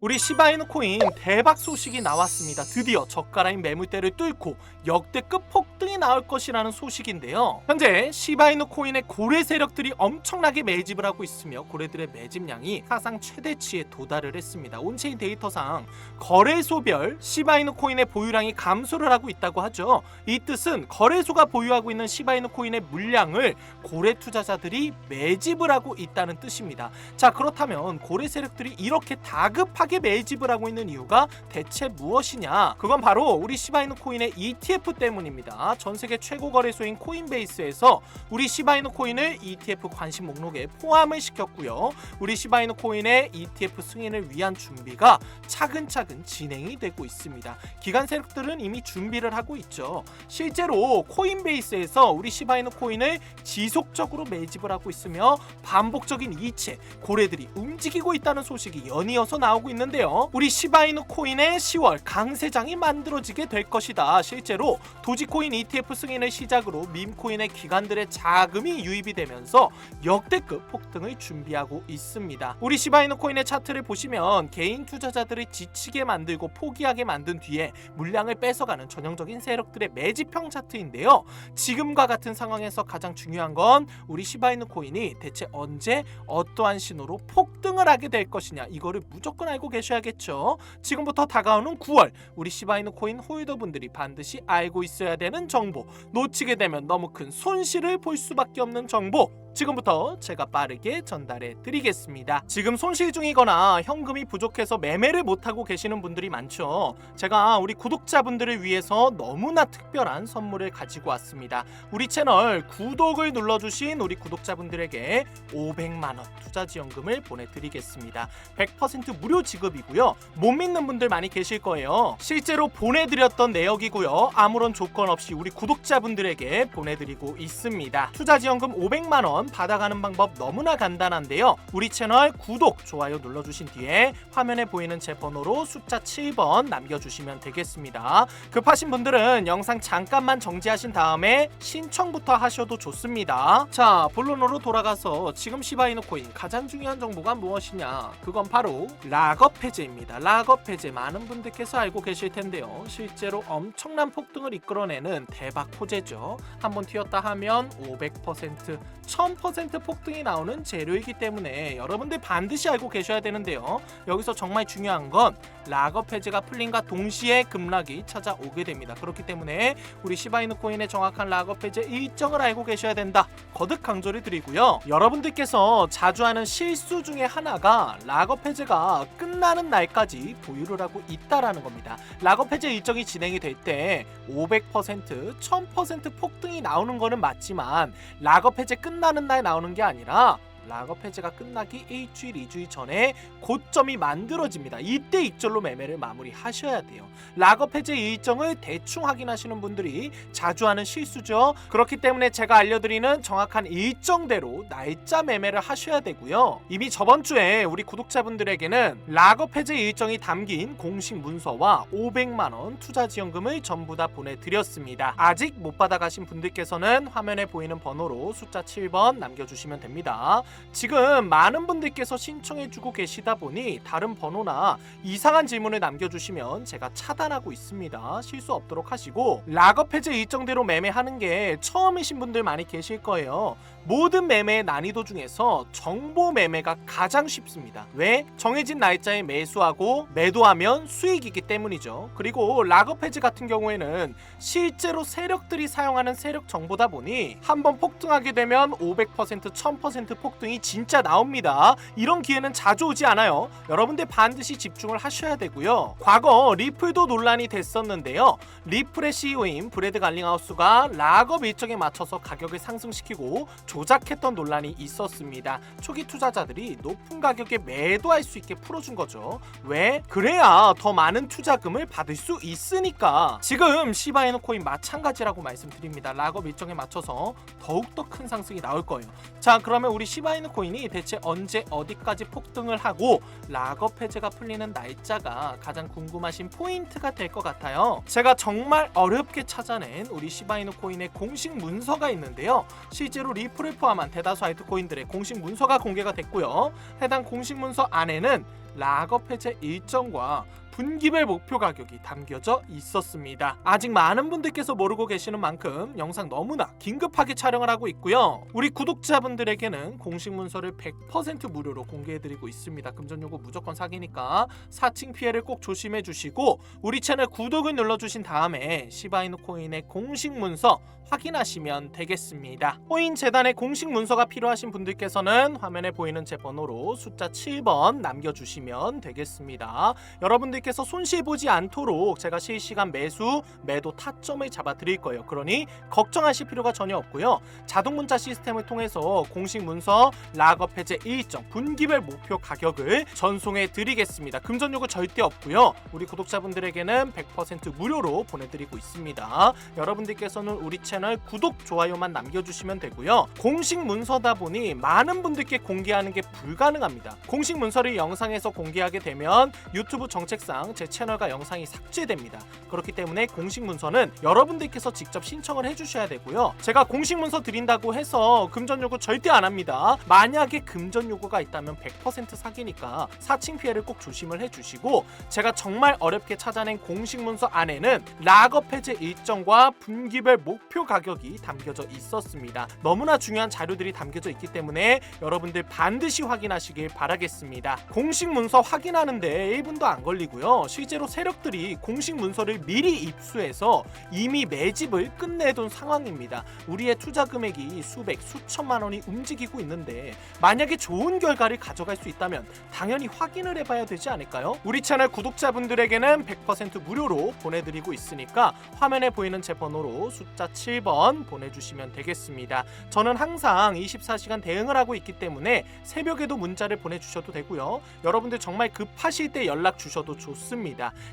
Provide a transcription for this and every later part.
우리 시바이누 코인 대박 소식이 나왔습니다. 드디어 저가라인 매물대를 뚫고 역대급 폭등이 나올 것이라는 소식인데요. 현재 시바이누 코인의 고래 세력들이 엄청나게 매집을 하고 있으며 고래들의 매집량이 사상 최대치에 도달을 했습니다. 온체인 데이터상 거래소별 시바이누 코인의 보유량이 감소를 하고 있다고 하죠. 이 뜻은 거래소가 보유하고 있는 시바이누 코인의 물량을 고래 투자자들이 매집을 하고 있다는 뜻입니다. 자 그렇다면 고래 세력들이 이렇게 다급하게 매집을 하고 있는 이유가 대체 무엇이냐? 그건 바로 우리 시바이누 코인의 ETF 때문입니다. 전 세계 최고 거래소인 코인베이스에서 우리 시바이누 코인을 ETF 관심 목록에 포함을 시켰고요. 우리 시바이누 코인의 ETF 승인을 위한 준비가 차근차근 진행이 되고 있습니다. 기관 세력들은 이미 준비를 하고 있죠. 실제로 코인베이스에서 우리 시바이누 코인을 지속적으로 매집을 하고 있으며 반복적인 이체 고래들이 움직이고 있다는 소식이 연이어서 나오고 있는 데요. 우리 시바이누 코인의 10월 강세장이 만들어지게 될 것이다. 실제로 도지코인 ETF 승인을 시작으로 밈코인의 기관들의 자금이 유입이 되면서 역대급 폭등을 준비하고 있습니다. 우리 시바이누 코인의 차트를 보시면 개인 투자자들을 지치게 만들고 포기하게 만든 뒤에 물량을 뺏어가는 전형적인 세력들의 매집형 차트인데요. 지금과 같은 상황에서 가장 중요한 건 우리 시바이누 코인이 대체 언제 어떠한 신호로 폭등을 하게 될 것이냐 이거를 무조건 알고 계셔야겠죠. 지금부터 다가오는 9월 우리 시바이누 코인 홀더분들이 반드시 알고 있어야 되는 정보 놓치게 되면 너무 큰 손실을 볼 수밖에 없는 정보 지금부터 제가 빠르게 전달해 드리겠습니다. 지금 손실 중이거나 현금이 부족해서 매매를 못하고 계시는 분들이 많죠. 제가 우리 구독자분들을 위해서 너무나 특별한 선물을 가지고 왔습니다. 우리 채널 구독을 눌러주신 우리 구독자분들에게 500만원 투자 지원금을 보내드리겠습니다. 100% 무료 지급 이고요. 못 믿는 분들 많이 계실 거예요. 실제로 보내드렸던 내역이고요. 아무런 조건 없이 우리 구독자분들에게 보내드리고 있습니다. 투자 지원금 500만 원 받아가는 방법 너무나 간단한데요. 우리 채널 구독, 좋아요 눌러주신 뒤에 화면에 보이는 제 번호로 숫자 7번 남겨주시면 되겠습니다. 급하신 분들은 영상 잠깐만 정지하신 다음에 신청부터 하셔도 좋습니다. 자, 본론으로 돌아가서 지금 시바이누 코인 가장 중요한 정보가 무엇이냐? 그건 바로 락업 해제입니다. 락업 해제 많은 분들께서 알고 계실 텐데요. 실제로 엄청난 폭등을 이끌어내는 대박 호재죠. 한번 튀었다 하면 500%, 1000% 폭등이 나오는 재료이기 때문에 여러분들 반드시 알고 계셔야 되는데요. 여기서 정말 중요한 건 락업 해제가 풀림과 동시에 급락이 찾아오게 됩니다. 그렇기 때문에 우리 시바이누 코인의 정확한 락업 해제 일정을 알고 계셔야 된다. 거듭 강조를 드리고요. 여러분들께서 자주 하는 실수 중에 하나가 락업 해제가 끝 나는 날까지 보유를 하고 있다라는 겁니다. 락업 해제 일정이 진행이 될 때 500%, 1000% 폭등이 나오는 거는 맞지만 락업 해제 끝나는 날 나오는 게 아니라 락업 해제가 끝나기 일주일, 이주일 전에 고점이 만들어집니다. 이때 익절로 매매를 마무리하셔야 돼요. 락업 해제 일정을 대충 확인하시는 분들이 자주 하는 실수죠. 그렇기 때문에 제가 알려드리는 정확한 일정대로 날짜 매매를 하셔야 되고요. 이미 저번 주에 우리 구독자분들에게는 락업 해제 일정이 담긴 공식 문서와 500만 원 투자 지원금을 전부 다 보내드렸습니다. 아직 못 받아가신 분들께서는 화면에 보이는 번호로 숫자 7번 남겨주시면 됩니다. 지금 많은 분들께서 신청해주고 계시다 보니 다른 번호나 이상한 질문을 남겨주시면 제가 차단하고 있습니다. 실수 없도록 하시고 락업 해제 일정대로 매매하는 게 처음이신 분들 많이 계실 거예요. 모든 매매의 난이도 중에서 정보 매매가 가장 쉽습니다. 왜? 정해진 날짜에 매수하고 매도하면 수익이기 때문이죠. 그리고 락업 해지 같은 경우에는 실제로 세력들이 사용하는 세력 정보다 보니 한번 폭등하게 되면 500% 1000%폭 등이 진짜 나옵니다. 이런 기회는 자주 오지 않아요. 여러분들 반드시 집중을 하셔야 되고요. 과거 리플도 논란이 됐었는데요. 리플의 CEO인 브래드 갈링하우스가 락업 일정에 맞춰서 가격을 상승시키고 조작했던 논란이 있었습니다. 초기 투자자들이 높은 가격에 매도할 수 있게 풀어준 거죠. 왜? 그래야 더 많은 투자금을 받을 수 있으니까. 지금 시바이누 코인 마찬가지라고 말씀드립니다. 락업 일정에 맞춰서 더욱더 큰 상승이 나올 거예요. 자, 그러면 우리 시바 이누 코인이 대체 언제 어디까지 폭등을 하고 락업 해제가 풀리는 날짜가 가장 궁금하신 포인트가 될 것 같아요. 제가 정말 어렵게 찾아낸 우리 시바이누 코인의 공식 문서가 있는데요. 실제로 리플을 포함한 대다수 알트코인들의 공식 문서가 공개가 됐고요. 해당 공식 문서 안에는 락업 해제 일정과 분기별 목표 가격이 담겨져 있었습니다. 아직 많은 분들께서 모르고 계시는 만큼 영상 너무나 긴급하게 촬영을 하고 있고요. 우리 구독자분들에게는 공식 문서를 100% 무료로 공개해드리고 있습니다. 금전 요구 무조건 사기니까 사칭 피해를 꼭 조심해 주시고 우리 채널 구독을 눌러주신 다음에 시바이누 코인의 공식 문서 확인하시면 되겠습니다. 코인 재단의 공식 문서가 필요하신 분들께서는 화면에 보이는 제 번호로 숫자 7번 남겨주시면 되겠습니다. 여러분들께 서 손실 보지 않도록 제가 실시간 매수, 매도 타점을 잡아 드릴 거예요. 그러니 걱정하실 필요가 전혀 없고요. 자동 문자 시스템을 통해서 공식 문서 락업 해제 일정 분기별 목표 가격을 전송해 드리겠습니다. 금전 요구 절대 없고요. 우리 구독자분들에게는 100% 무료로 보내드리고 있습니다. 여러분들께서는 우리 채널 구독, 좋아요만 남겨주시면 되고요. 공식 문서다 보니 많은 분들께 공개하는 게 불가능합니다. 공식 문서를 영상에서 공개하게 되면 유튜브 정책상 제 채널과 영상이 삭제됩니다. 그렇기 때문에 공식 문서는 여러분들께서 직접 신청을 해주셔야 되고요. 제가 공식 문서 드린다고 해서 금전 요구 절대 안 합니다. 만약에 금전 요구가 있다면 100% 사기니까 사칭 피해를 꼭 조심을 해주시고 제가 정말 어렵게 찾아낸 공식 문서 안에는 락업 해제 일정과 분기별 목표 가격이 담겨져 있었습니다. 너무나 중요한 자료들이 담겨져 있기 때문에 여러분들 반드시 확인하시길 바라겠습니다. 공식 문서 확인하는데 1분도 안 걸리고요. 실제로 세력들이 공식 문서를 미리 입수해서 이미 매집을 끝내둔 상황입니다. 우리의 투자 금액이 수백, 수천만 원이 움직이고 있는데 만약에 좋은 결과를 가져갈 수 있다면 당연히 확인을 해봐야 되지 않을까요? 우리 채널 구독자분들에게는 100% 무료로 보내드리고 있으니까 화면에 보이는 제 번호로 숫자 7번 보내주시면 되겠습니다. 저는 항상 24시간 대응을 하고 있기 때문에 새벽에도 문자를 보내주셔도 되고요. 여러분들 정말 급하실 때 연락 주셔도 좋습니다.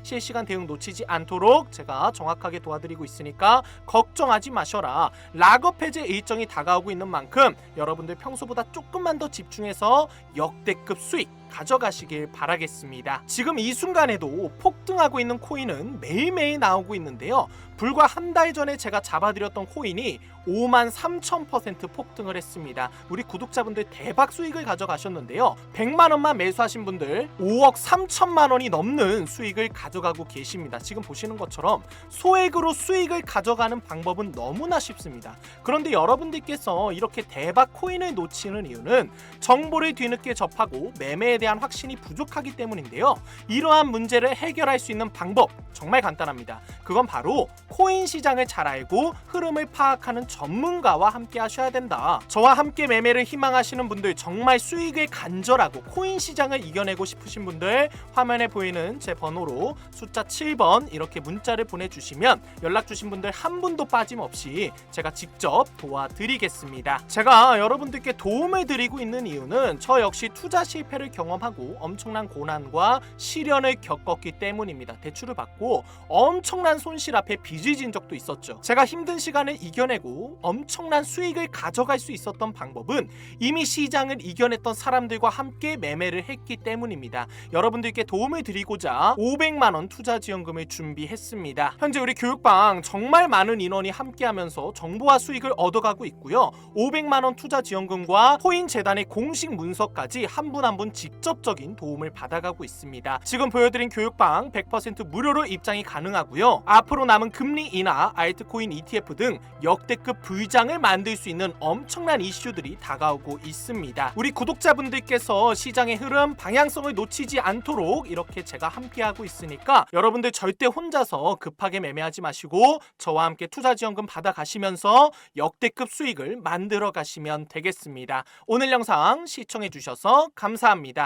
실시간 대응 놓치지 않도록 제가 정확하게 도와드리고 있으니까 걱정하지 마셔라. 락업 해제 일정이 다가오고 있는 만큼 여러분들 평소보다 조금만 더 집중해서 역대급 수익 가져가시길 바라겠습니다. 지금 이 순간에도 폭등하고 있는 코인은 매일매일 나오고 있는데요. 불과 한 달 전에 제가 잡아드렸던 코인이 5만 3천 퍼센트 폭등을 했습니다. 우리 구독자분들 대박 수익을 가져가셨는데요. 100만 원만 매수하신 분들 5억 3천만 원이 넘는 수익을 가져가고 계십니다. 지금 보시는 것처럼 소액으로 수익을 가져가는 방법은 너무나 쉽습니다. 그런데 여러분들께서 이렇게 대박 코인을 놓치는 이유는 정보를 뒤늦게 접하고 매매에 대한 확신이 부족하기 때문인데요. 이러한 문제를 해결할 수 있는 방법 정말 간단합니다. 그건 바로 코인 시장을 잘 알고 흐름을 파악하는 전문가와 함께 하셔야 된다. 저와 함께 매매를 희망하시는 분들 정말 수익을 간절하고 코인 시장을 이겨내고 싶으신 분들 화면에 보이는 제 번호로 숫자 7번 이렇게 문자를 보내주시면 연락 주신 분들 한 분도 빠짐없이 제가 직접 도와드리겠습니다. 제가 여러분들께 도움을 드리고 있는 이유는 저 역시 투자 실패를 경험 하고 엄청난 고난과 시련을 겪었기 때문입니다. 대출을 받고 엄청난 손실 앞에 빚을 진 적도 있었죠. 제가 힘든 시간을 이겨내고 엄청난 수익을 가져갈 수 있었던 방법은 이미 시장을 이겨냈던 사람들과 함께 매매를 했기 때문입니다. 여러분들께 도움을 드리고자 500만 원 투자 지원금을 준비했습니다. 현재 우리 교육방 정말 많은 인원이 함께하면서 정보와 수익을 얻어가고 있고요. 500만 원 투자 지원금과 코인 재단의 공식 문서까지 한 분 한분 직접적인 도움을 받아가고 있습니다. 지금 보여드린 교육방 100% 무료로 입장이 가능하고요. 앞으로 남은 금리 인하, 알트코인 ETF 등 역대급 불장을 만들 수 있는 엄청난 이슈들이 다가오고 있습니다. 우리 구독자분들께서 시장의 흐름, 방향성을 놓치지 않도록 이렇게 제가 함께하고 있으니까 여러분들 절대 혼자서 급하게 매매하지 마시고 저와 함께 투자 지원금 받아 가시면서 역대급 수익을 만들어 가시면 되겠습니다. 오늘 영상 시청해 주셔서 감사합니다.